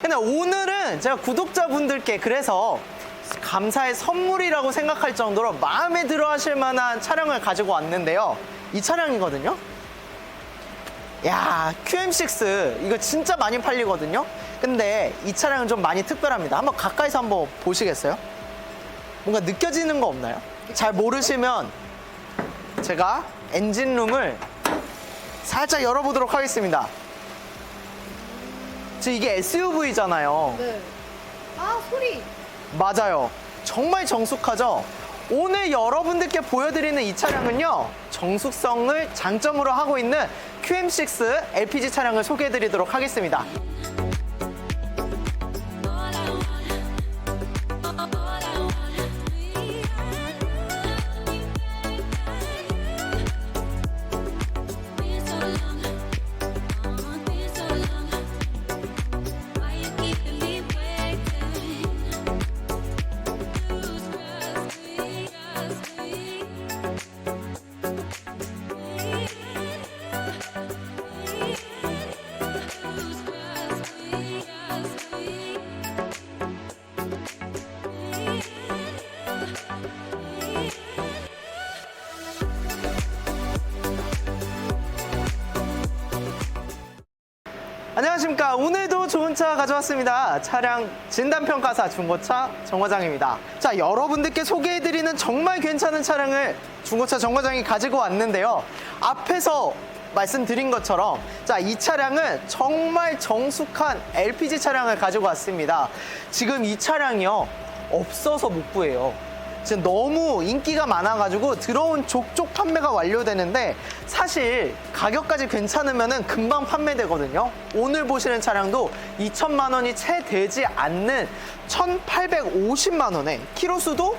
근데 오늘은 제가 구독자분들께 그래서 감사의 선물이라고 생각할 정도로 마음에 들어 하실 만한 차량을 가지고 왔는데요. 이 차량이거든요. 야, QM6 이거 진짜 많이 팔리거든요. 근데 이 차량은 좀 많이 특별합니다. 한번 가까이서 한번 보시겠어요? 뭔가 느껴지는 거 없나요? 잘 모르시면 제가 엔진룸을 살짝 열어보도록 하겠습니다. 지금 이게 SUV잖아요. 네. 아 소리. 맞아요. 정말 정숙하죠? 오늘 여러분들께 보여드리는 이 차량은요, 정숙성을 장점으로 하고 있는 QM6 LPG 차량을 소개해드리도록 하겠습니다. 안녕하십니까. 오늘도 좋은 차 가져왔습니다. 차량 진단평가사 중고차 정거장입니다. 자, 여러분들께 소개해드리는 정말 괜찮은 차량을 중고차 정거장이 가지고 왔는데요. 앞에서 말씀드린 것처럼 자, 이 차량은 정말 정숙한 LPG 차량을 가지고 왔습니다. 지금 이 차량이요. 없어서 못 구해요. 지금 너무 인기가 많아가지고 들어온 족족 판매가 완료되는데 사실 가격까지 괜찮으면 금방 판매되거든요. 오늘 보시는 차량도 2천만 원이 채 되지 않는 1,850만 원에 키로수도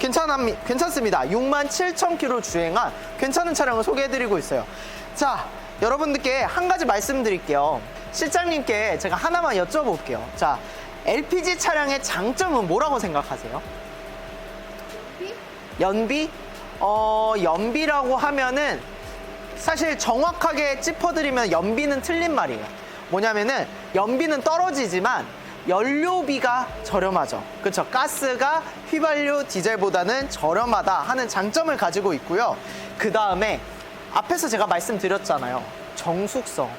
괜찮합니, 괜찮습니다. 6만 7천 킬로 주행한 괜찮은 차량을 소개해드리고 있어요. 자, 여러분들께 한 가지 말씀드릴게요. 실장님께 제가 하나만 여쭤볼게요. 자, LPG 차량의 장점은 뭐라고 생각하세요? 비? 연비? 어, 연비라고 하면은 사실 정확하게 짚어드리면 연비는 틀린 말이에요. 뭐냐면은 연비는 떨어지지만 연료비가 저렴하죠. 그렇죠. 가스가 휘발유 디젤보다는 저렴하다 하는 장점을 가지고 있고요. 그 다음에 앞에서 제가 말씀드렸잖아요. 정숙성.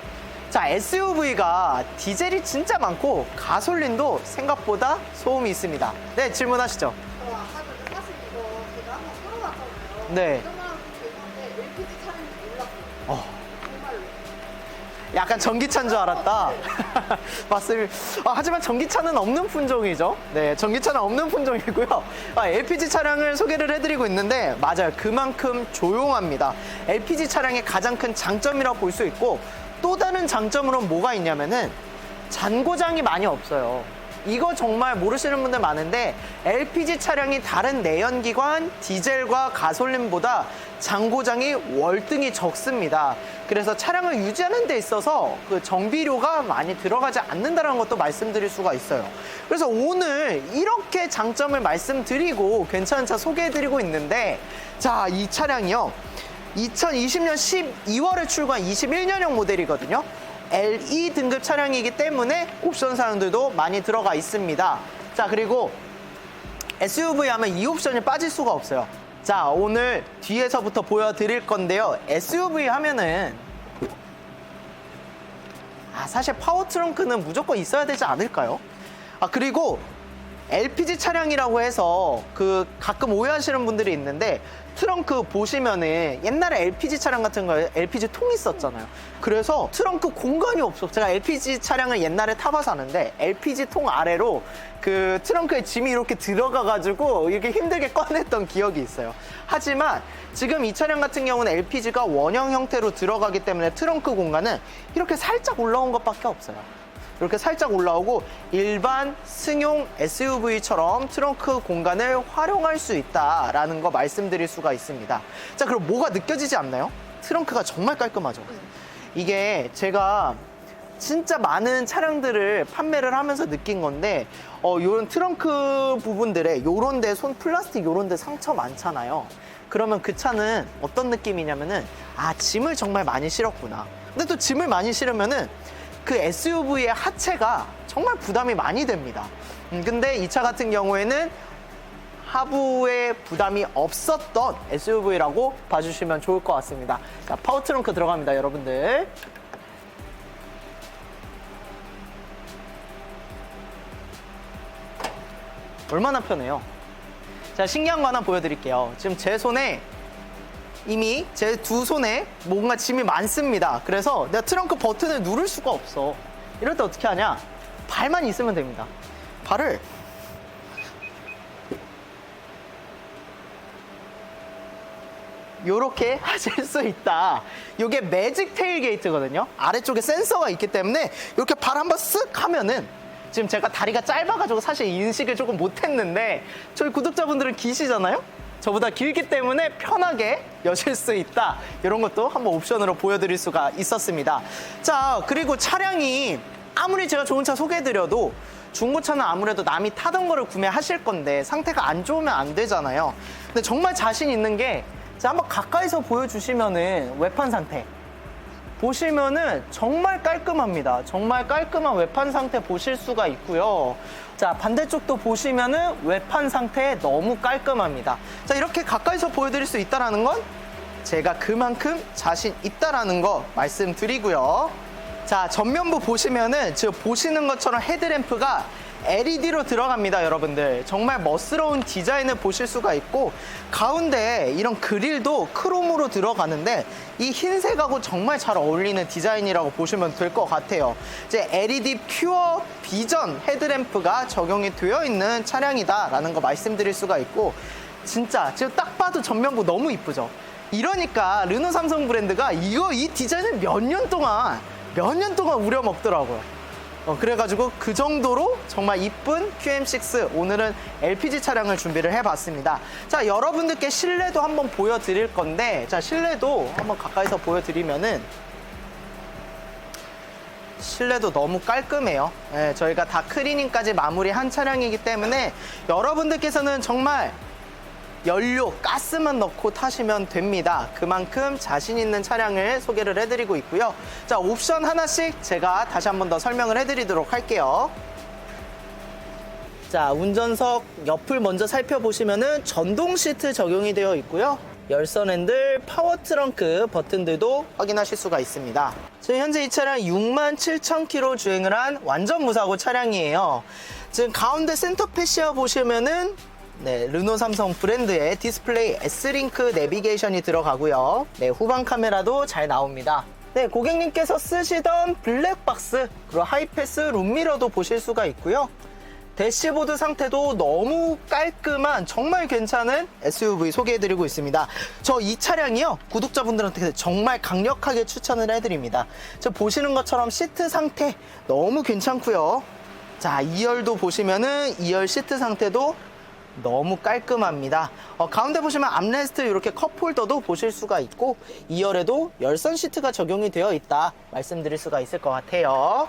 자, SUV가 디젤이 진짜 많고 가솔린도 생각보다 소음이 있습니다. 네, 질문하시죠. 저 아까 전에 사실 이거 제가 한번 끌어봤잖아요. 네. 어. 약간 전기차인 줄 알았다. 맞습니다. 아, 하지만 전기차는 없는 품종이죠. 네, 전기차는 없는 품종이고요. 아, LPG 차량을 소개를 해드리고 있는데 맞아요. 그만큼 조용합니다. LPG 차량의 가장 큰 장점이라고 볼 수 있고 또 다른 장점으로는 뭐가 있냐면은 잔고장이 많이 없어요. 이거 정말 모르시는 분들 많은데 LPG 차량이 다른 내연기관 디젤과 가솔린보다 잔고장이 월등히 적습니다. 그래서 차량을 유지하는 데 있어서 그 정비료가 많이 들어가지 않는다는 것도 말씀드릴 수가 있어요. 그래서 오늘 이렇게 장점을 말씀드리고 괜찮은 차 소개해드리고 있는데 자, 이 차량이요. 2020년 12월에 출고한 21년형 모델이거든요. LE 등급 차량이기 때문에 옵션 사항들도 많이 들어가 있습니다. 자, 그리고 SUV 하면 이 옵션이 빠질 수가 없어요. 자, 오늘 뒤에서부터 보여드릴 건데요. SUV 하면은 아, 사실 파워 트렁크는 무조건 있어야 되지 않을까요? 아, 그리고 LPG 차량이라고 해서 그 가끔 오해하시는 분들이 있는데 트렁크 보시면은 옛날에 LPG 차량 같은 거 LPG 통이 있었잖아요. 그래서 트렁크 공간이 없어. 제가 LPG 차량을 옛날에 타봐서 아는데 LPG 통 아래로 그 트렁크에 짐이 이렇게 들어가가지고 이렇게 힘들게 꺼냈던 기억이 있어요. 하지만 지금 이 차량 같은 경우는 LPG가 원형 형태로 들어가기 때문에 트렁크 공간은 이렇게 살짝 올라온 것밖에 없어요. 이렇게 살짝 올라오고 일반 승용 SUV처럼 트렁크 공간을 활용할 수 있다라는 거 말씀드릴 수가 있습니다. 자, 그럼 뭐가 느껴지지 않나요? 트렁크가 정말 깔끔하죠. 이게 제가 진짜 많은 차량들을 판매를 하면서 느낀 건데 어 요런 트렁크 부분들에 요런 데 손 플라스틱 요런 데 상처 많잖아요. 그러면 그 차는 어떤 느낌이냐면은 아 짐을 정말 많이 실었구나. 근데 또 짐을 많이 실으면은 그 SUV의 하체가 정말 부담이 많이 됩니다. 음, 근데 이 차 같은 경우에는 하부에 부담이 없었던 SUV라고 봐주시면 좋을 것 같습니다. 자, 파워 트렁크 들어갑니다, 여러분들. 얼마나 편해요. 자, 신기한 거 하나 보여드릴게요. 지금 제 손에 이미 제 두 손에 뭔가 짐이 많습니다. 그래서 내가 트렁크 버튼을 누를 수가 없어. 이럴 때 어떻게 하냐? 발만 있으면 됩니다. 발을 요렇게 하실 수 있다. 요게 매직 테일 게이트거든요. 아래쪽에 센서가 있기 때문에 이렇게 발 한번 쓱 하면은 지금 제가 다리가 짧아가지고 사실 인식을 조금 못했는데 저희 구독자분들은 기시잖아요? 저보다 길기 때문에 편하게 여실 수 있다. 이런 것도 한번 옵션으로 보여드릴 수가 있었습니다. 자, 그리고 차량이 아무리 제가 좋은 차 소개해드려도 중고차는 아무래도 남이 타던 거를 구매하실 건데 상태가 안 좋으면 안 되잖아요. 근데 정말 자신 있는 게 자, 한번 가까이서 보여주시면은 외판 상태. 보시면은 정말 깔끔합니다. 정말 깔끔한 외판 상태 보실 수가 있고요. 자, 반대쪽도 보시면은 외판 상태 너무 깔끔합니다. 자, 이렇게 가까이서 보여드릴 수 있다는 건 제가 그만큼 자신 있다라는 거 말씀드리고요. 자, 전면부 보시면은 지금 보시는 것처럼 헤드램프가 LED로 들어갑니다, 여러분들. 정말 멋스러운 디자인을 보실 수가 있고, 가운데 이런 그릴도 크롬으로 들어가는데, 이 흰색하고 정말 잘 어울리는 디자인이라고 보시면 될 것 같아요. 이제 LED 퓨어 비전 헤드램프가 적용이 되어 있는 차량이다 라는 거 말씀드릴 수가 있고, 진짜 지금 딱 봐도 전면부 너무 이쁘죠? 이러니까 르노 삼성 브랜드가 이거 이 디자인을 몇 년 동안 몇 년 동안 우려먹더라고요. 어, 그래가지고 그 정도로 정말 이쁜 QM6 오늘은 LPG 차량을 준비를 해봤습니다. 자 여러분들께 실내도 한번 보여드릴 건데 자 실내도 한번 가까이서 보여드리면은 실내도 너무 깔끔해요. 예, 저희가 다 클리닝까지 마무리한 차량이기 때문에 여러분들께서는 정말 연료, 가스만 넣고 타시면 됩니다. 그만큼 자신 있는 차량을 소개를 해드리고 있고요. 자, 옵션 하나씩 제가 다시 한 번 더 설명을 해드리도록 할게요. 자, 운전석 옆을 먼저 살펴보시면은 전동 시트 적용이 되어 있고요. 열선 핸들, 파워 트렁크 버튼들도 확인하실 수가 있습니다. 지금 현재 이 차량 6만 7천 킬로 주행을 한 완전 무사고 차량이에요. 지금 가운데 센터 패시아 보시면은 네, 르노 삼성 브랜드의 디스플레이 S링크 내비게이션이 들어가고요. 네, 후방 카메라도 잘 나옵니다. 네, 고객님께서 쓰시던 블랙박스, 그리고 하이패스 룸미러도 보실 수가 있고요. 대시보드 상태도 너무 깔끔한 정말 괜찮은 SUV 소개해드리고 있습니다. 저 이 차량이요 구독자분들한테 정말 강력하게 추천을 해드립니다. 저 보시는 것처럼 시트 상태 너무 괜찮고요. 자 2열도 보시면은 2열 시트 상태도 너무 깔끔합니다. 어, 가운데 보시면 암레스트 이렇게 컵홀더도 보실 수가 있고 2열에도 열선 시트가 적용이 되어 있다 말씀드릴 수가 있을 것 같아요.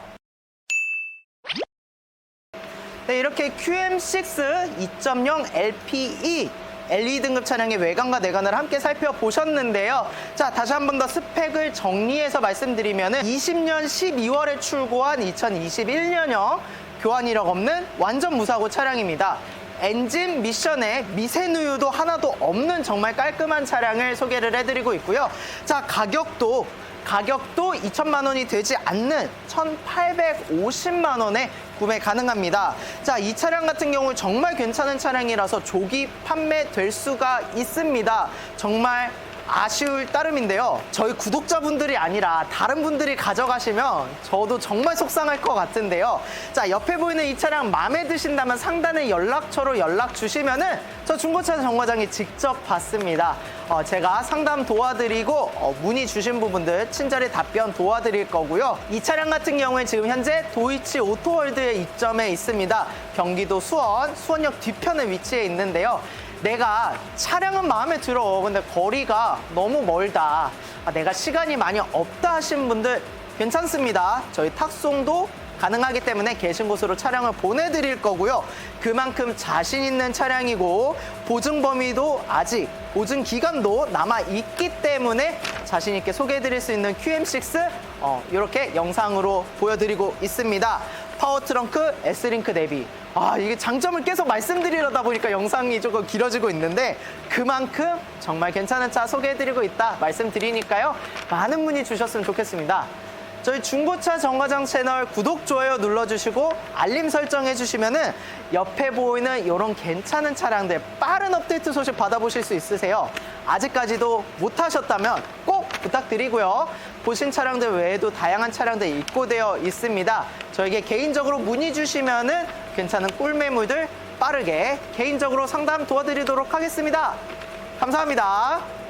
네, 이렇게 QM6 2.0 LPE LE 등급 차량의 외관과 내관을 함께 살펴보셨는데요. 자, 다시 한 번 더 스펙을 정리해서 말씀드리면 20년 12월에 출고한 2021년형 교환 이력 없는 완전 무사고 차량입니다. 엔진 미션에 미세누유도 하나도 없는 정말 깔끔한 차량을 소개를 해드리고 있고요. 자, 가격도 가격도 2천만 원이 되지 않는 1,850만 원에 구매 가능합니다. 자, 이 차량 같은 경우 정말 괜찮은 차량이라서 조기 판매될 수가 있습니다. 정말 아쉬울 따름인데요. 저희 구독자분들이 아니라 다른 분들이 가져가시면 저도 정말 속상할 것 같은데요. 자, 옆에 보이는 이 차량 마음에 드신다면 상단의 연락처로 연락 주시면은 저 중고차 정거장이 직접 받습니다. 어, 제가 상담 도와드리고 어, 문의 주신 부분들 친절히 답변 도와드릴 거고요. 이 차량 같은 경우에 지금 현재 도이치 오토월드에 입점해 있습니다. 경기도 수원, 수원역 뒤편에 위치해 있는데요. 내가 차량은 마음에 들어. 근데 거리가 너무 멀다. 아, 내가 시간이 많이 없다 하신 분들 괜찮습니다. 저희 탁송도 가능하기 때문에 계신 곳으로 차량을 보내드릴 거고요. 그만큼 자신 있는 차량이고 보증 범위도 아직 보증 기간도 남아 있기 때문에 자신 있게 소개해드릴 수 있는 QM6 어, 이렇게 영상으로 보여드리고 있습니다. 파워 트렁크, S링크 대비. 아, 이게 장점을 계속 말씀드리려다 보니까 영상이 조금 길어지고 있는데 그만큼 정말 괜찮은 차 소개해드리고 있다 말씀드리니까요. 많은 문의 주셨으면 좋겠습니다. 저희 중고차 정거장 채널 구독, 좋아요 눌러주시고 알림 설정해 주시면은 옆에 보이는 이런 괜찮은 차량들 빠른 업데이트 소식 받아보실 수 있으세요. 아직까지도 못 하셨다면 꼭 부탁드리고요. 보신 차량들 외에도 다양한 차량들 입고되어 있습니다. 저에게 개인적으로 문의 주시면은 괜찮은 꿀매물들 빠르게 개인적으로 상담 도와드리도록 하겠습니다. 감사합니다.